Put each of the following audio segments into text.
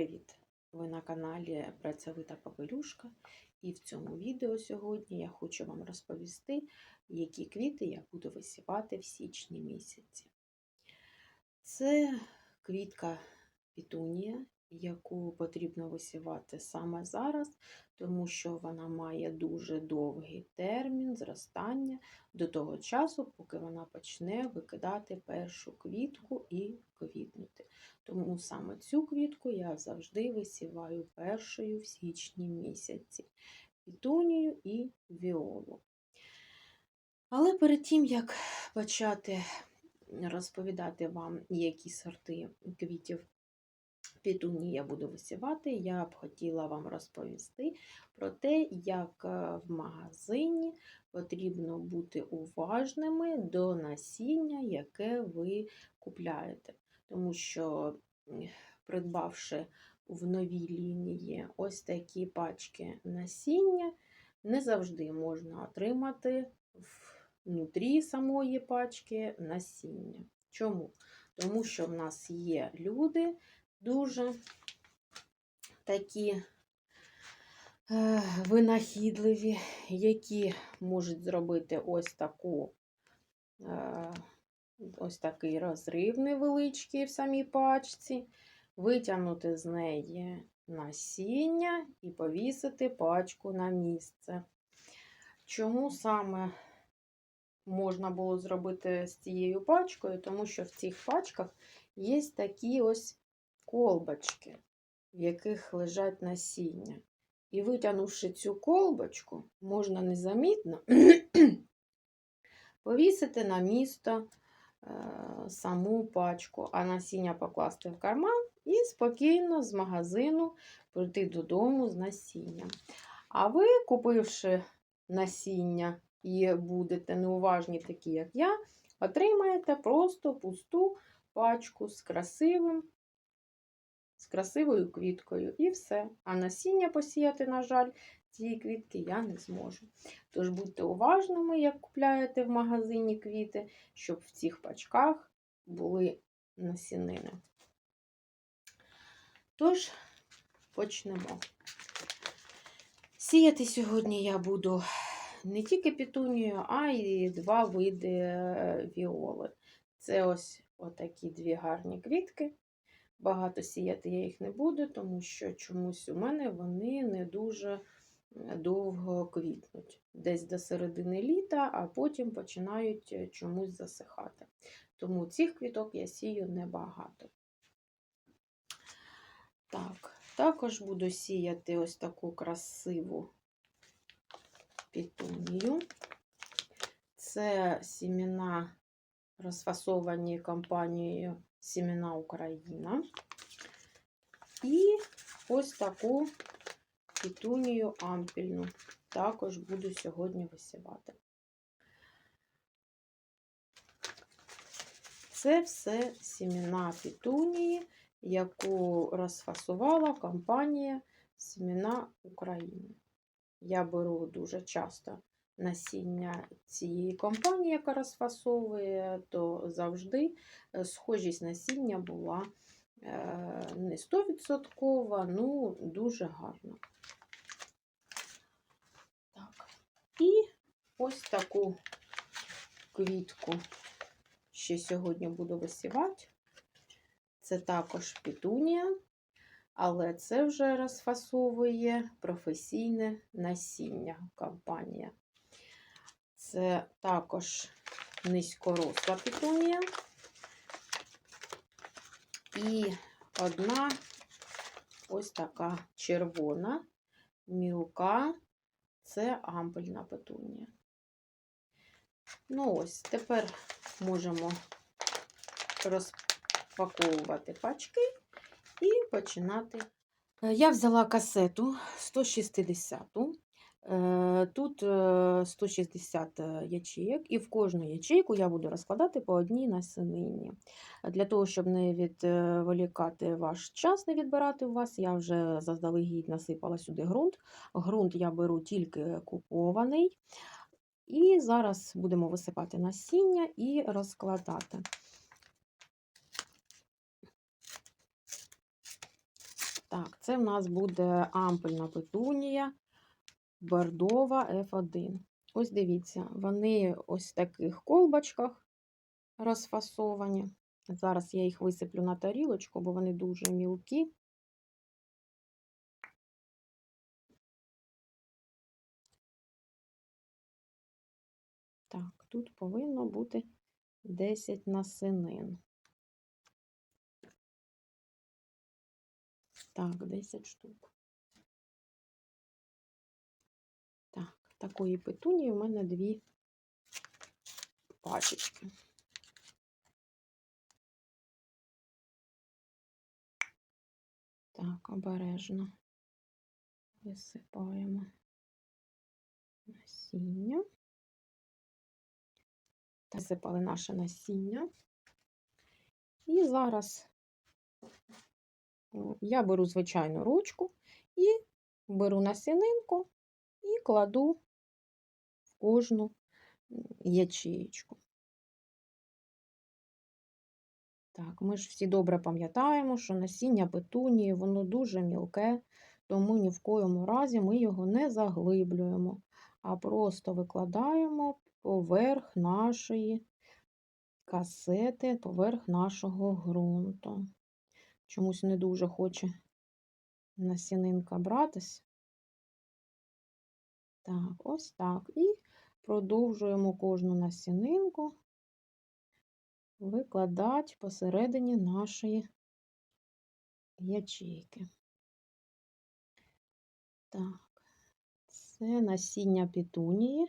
Привіт! Ви на каналі Працьовита Попелюшка. І в цьому відео сьогодні я хочу вам розповісти, які квіти я буду висівати в січні місяці. Це квітка пітунія, яку потрібно висівати саме зараз, тому що вона має дуже довгий термін зростання до того часу, поки вона почне викидати першу квітку і квітнути. Тому саме цю квітку я завжди висіваю першою в січні місяці пітунію і віолу. Але перед тим, як почати розповідати вам, які сорти квітів пітунії я буду висівати, я б хотіла вам розповісти про те, як в магазині потрібно бути уважними до насіння, яке ви купляєте. Тому що, придбавши в новій лінії ось такі пачки насіння, не завжди можна отримати внутрі самої пачки насіння. Чому? Тому що в нас є люди дуже такі е, винахідливі, які можуть зробити ось таку. Е, ось такий розрив невеличкий в самій пачці, витягнути з неї насіння і повісити пачку на місце. Чому саме можна було зробити з цією пачкою? Тому що в цих пачках є такі ось колбочки, в яких лежать насіння. І витягнувши цю колбочку, можна незамітно повісити на місто Е, саму пачку, а насіння покласти в карман і спокійно з магазину прийти додому з насінням. А ви, купивши насіння і будете неуважні, такі, як я, отримаєте просто пусту пачку з красивим. Красивою квіткою і все. А насіння посіяти, на жаль, цієї квітки я не зможу. Тож будьте уважними, як купляєте в магазині квіти, щоб в цих пачках були насінини. Тож, почнемо. Сіяти сьогодні я буду не тільки пітунію, а й два види віоли. Це ось отакі дві гарні квітки. Багато сіяти я їх не буду, тому що чомусь у мене вони не дуже довго квітнуть. Десь до середини літа, а потім починають е, чомусь засихати. Тому цих квіток я сію небагато. Так, також буду сіяти ось таку красиву пітунію. Це сімена, розфасовані компанією Сімена Україна. І ось таку пітунію ампільну. Також буду сьогодні висівати. Це все сімена пітунії, яку розфасувала компанія Сімена України. Я беру дуже часто насіння цієї компанії, яка розфасовує, то завжди е, схожість насіння була е, не 100%, ну дуже гарна. І ось таку квітку ще сьогодні буду висівати. Це також пітунія, але це вже розфасовує професійне насіння компанія. Це також низькоросла пітунія. І одна ось така червона, мілка це ампельна петунія. Ну ось, тепер можемо розпаковувати пачки і починати. Я взяла касету 160 е, Тут 160 е, і в кожну ячейку я буду розкладати по одній насенині. Для того, щоб не відволікати ваш час, не відбирати у вас, я вже заздалегідь насипала сюди ґрунт. Ґрунт я беру тільки купований. І зараз будемо висипати насіння і розкладати. Так, це в нас буде ампельна петунія бордова F1. Ось дивіться, вони ось в таких колбочках розфасовані. Зараз я їх висиплю на тарілочку, бо вони дуже мілкі. Так, тут повинно бути 10 насинин. Так, 10 штук. Такої петунії у мене дві пачечки. Так, обережно висипаємо насіння. Висипали наше насіння. І зараз я беру звичайну ручку і беру насінинку і кладу кожну ячеєчку. Так, ми ж всі добре пам'ятаємо, що насіння петунії, воно дуже мілке, тому ні в коєму разі ми його не заглиблюємо, а просто викладаємо поверх нашої касети, поверх нашого ґрунту. Чомусь не дуже хоче насінинка братись. Так, ось так. І продовжуємо кожну насінинку викладати посередині нашої ячейки. Так, це насіння петунії,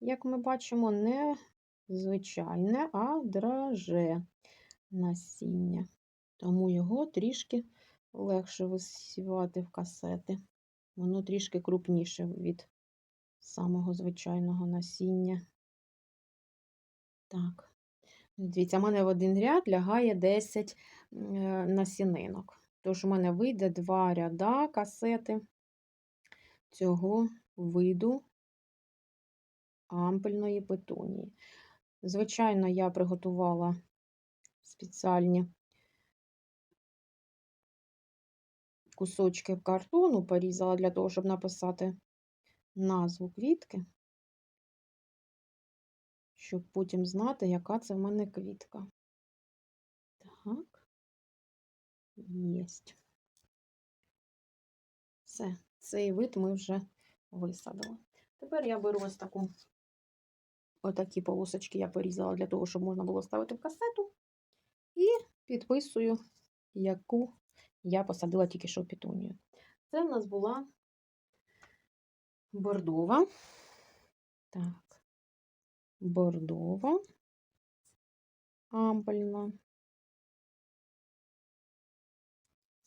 як ми бачимо, не звичайне, а драже насіння. Тому його трішки легше висівати в касети. Воно трішки крупніше від самого звичайного насіння. Так. Дивіться, в мене в один ряд лягає 10 насінинок. Тож у мене вийде два ряда касети цього виду ампельної петунії. Звичайно, я приготувала спеціальні кусочки картону, порізала для того, щоб написати назву квітки щоб потім знати, яка це в мене квітка. Так, єсть. Все, цей вид ми вже висадили. Тепер я беру ось таку, отакі полосочки я порізала для того, щоб можна було ставити в касету. І підписую, яку я посадила тільки що петунію. Це в нас була бордова. Так бордова, ампельна.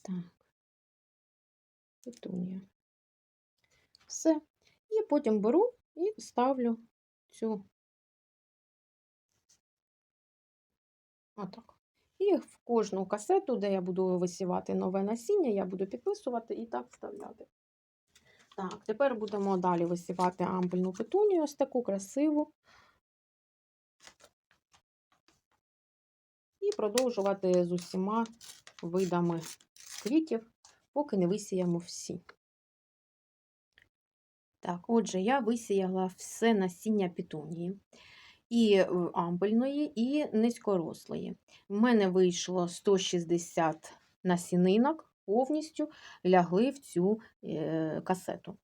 Так, петунія. Все. І потім беру і ставлю цю отак. І в кожну касету, де я буду висівати нове насіння, я буду підписувати і так вставляти. Так, тепер будемо далі висівати ампельну петунію, ось таку красиву. І продовжувати з усіма видами квітів, поки не висіємо всі. Так, отже, я висіяла все насіння петунії. І е, ампельної, і низькорослої. В мене вийшло 160 насінинок, повністю лягли в цю е, касету.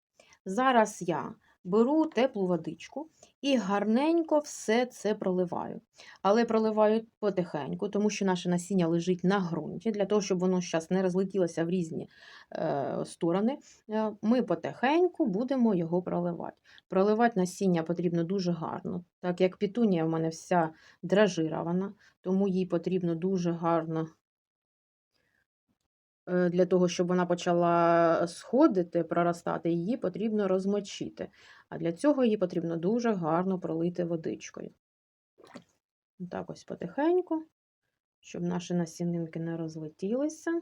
Зараз я беру теплу водичку і гарненько все це проливаю. Але проливаю потихеньку, тому що наше насіння лежить на ґрунті, для того, щоб воно зараз не розлетілося в різні е, сторони. Е, ми потихеньку будемо його проливати. Проливати насіння потрібно дуже гарно, так як пітунія в мене вся дражирована, тому їй потрібно дуже гарно. Е, для того, щоб вона почала сходити, проростати, її потрібно розмочити. А для цього її потрібно дуже гарно пролити водичкою. Так ось потихеньку, щоб наші насінинки не розлетілися.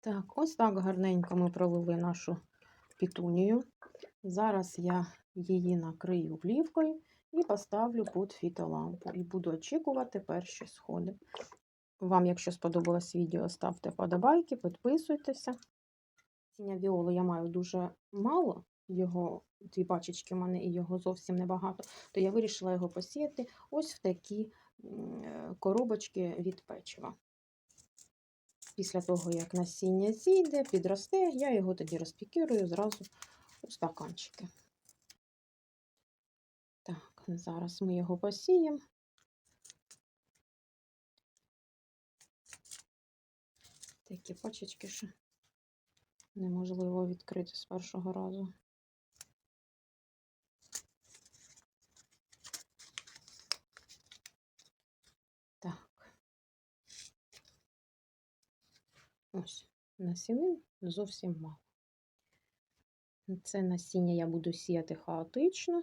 Так, ось так гарненько ми пролили нашу пітунію. Зараз я її накрию плівкою і поставлю під фітолампу. І буду очікувати перші сходи. Вам, якщо сподобалось відео, ставте подобайки, підписуйтеся. Сіння віолу я маю дуже мало, його дві пачечки в мене і його зовсім небагато, то я вирішила його посіяти ось в такі е, коробочки від печива. Після того, як насіння зійде, підросте, я його тоді розпікірую зразу у стаканчики. Так, зараз ми його посіємо. Такі пачечки, що неможливо відкрити з першого разу. Так. Ось, насінин зовсім мало. Це насіння я буду сіяти хаотично.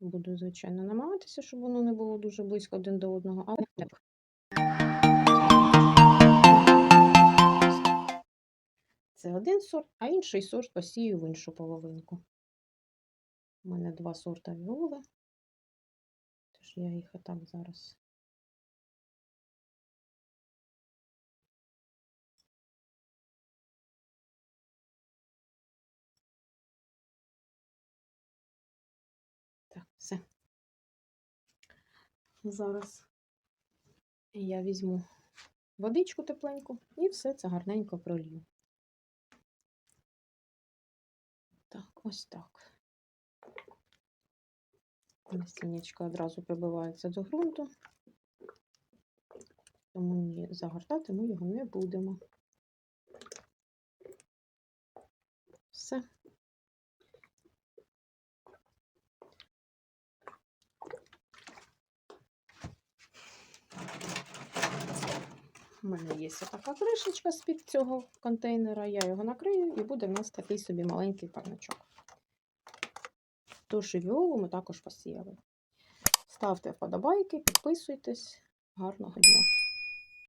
Буду, звичайно, намагатися, щоб воно не було дуже близько один до одного, але. Це один сорт, а інший сорт посію в іншу половинку. У мене два сорта віоли, тож я їх отак зараз. Зараз я візьму водичку тепленьку і все це гарненько пролью. Так, ось так. Насіннячко одразу прибивається до ґрунту, тому загортати ми його не будемо. Все. У мене є така кришечка з-під цього контейнера, я його накрию і буде в нас такий собі маленький парничок. Тож і ми також посіяли. Ставте вподобайки, підписуйтесь. Гарного дня!